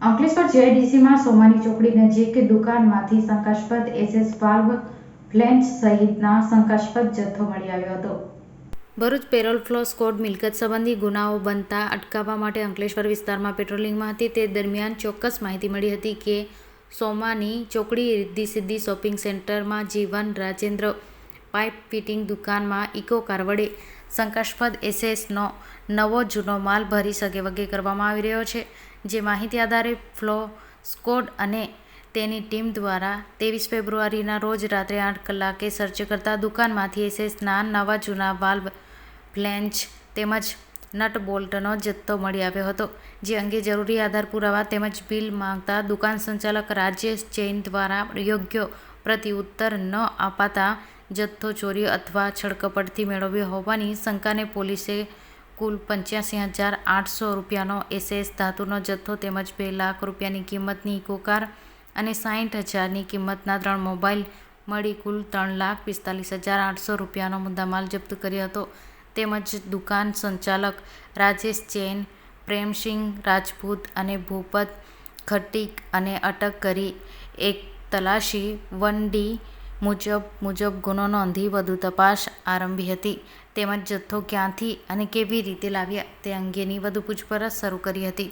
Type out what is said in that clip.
અંકલેશ્વર જેડીસીમાં સોમાની ચોકડી નજીક દુકાનમાંથી શંકાસ્પદ એસએસ વાલ્વ ફ્લેન્ચ સહિતના શંકાસ્પદ જથ્થો મળી આવ્યો હતો. ભરૂચ પેરોલ ફ્લો સ્કોડ મિલકત સંબંધી ગુનાઓ બનતા અટકાવવા માટે અંકલેશ્વર વિસ્તારમાં પેટ્રોલિંગમાં હતી. તે દરમિયાન ચોક્કસ માહિતી મળી હતી કે સોમાની ચોકડી રિદ્ધિ સિદ્ધિ શોપિંગ સેન્ટરમાં જીવન રાજેન્દ્ર પાઇપ ફિટિંગ દુકાનમાં ઇકો કાર વડે શંકાસ્પદ એસેસનો નવો જૂનો માલ ભરી સગે વગે કરવામાં આવી રહ્યો છે. જે માહિતી આધારે ફ્લો સ્કોડ અને તેની ટીમ દ્વારા ત્રેવીસ ફેબ્રુઆરીના રોજ રાત્રે આઠ કલાકે સર્ચ કરતા દુકાનમાંથી એસેસના નવા જૂના વાલ્વ ફ્લેન્ચ તેમજ નટ બોલ્ટનો જથ્થો મળી આવ્યો હતો. જે અંગે જરૂરી આધાર પુરાવા તેમજ બિલ માંગતા દુકાન સંચાલક રાજેશ જૈન દ્વારા યોગ્ય પ્રતિઉત્તર ન અપાતા જથ્થો, ચોરી અથવા છળકપટથી મેળવ્યો હોવાની શંકાને પોલીસે કુલ પંચ્યાસી હજાર આઠસો રૂપિયાનો એસએસ ધાતુનો જથ્થો તેમજ બે લાખ રૂપિયાની કિંમતની ઇકો કાર અને સાઠ હજારની કિંમતના ત્રણ મોબાઈલ મળી કુલ ત્રણ લાખ પિસ્તાલીસ હજાર આઠસો રૂપિયાનો મુદ્દામાલ જપ્ત કર્યો હતો. તેમજ દુકાન સંચાલક રાજેશ જૈન, પ્રેમસિંહ રાજપૂત અને ભૂપત ખટીક અને અટક કરી એક તલાશી વન ડી મુજબ મુજબ ગુનો નોંધી વધુ તપાસ આરંભી હતી. તેમજ જથ્થો ક્યાંથી અને કેવી રીતે લાવ્યા તે અંગેની વધુ પૂછપરછ શરૂ કરી હતી.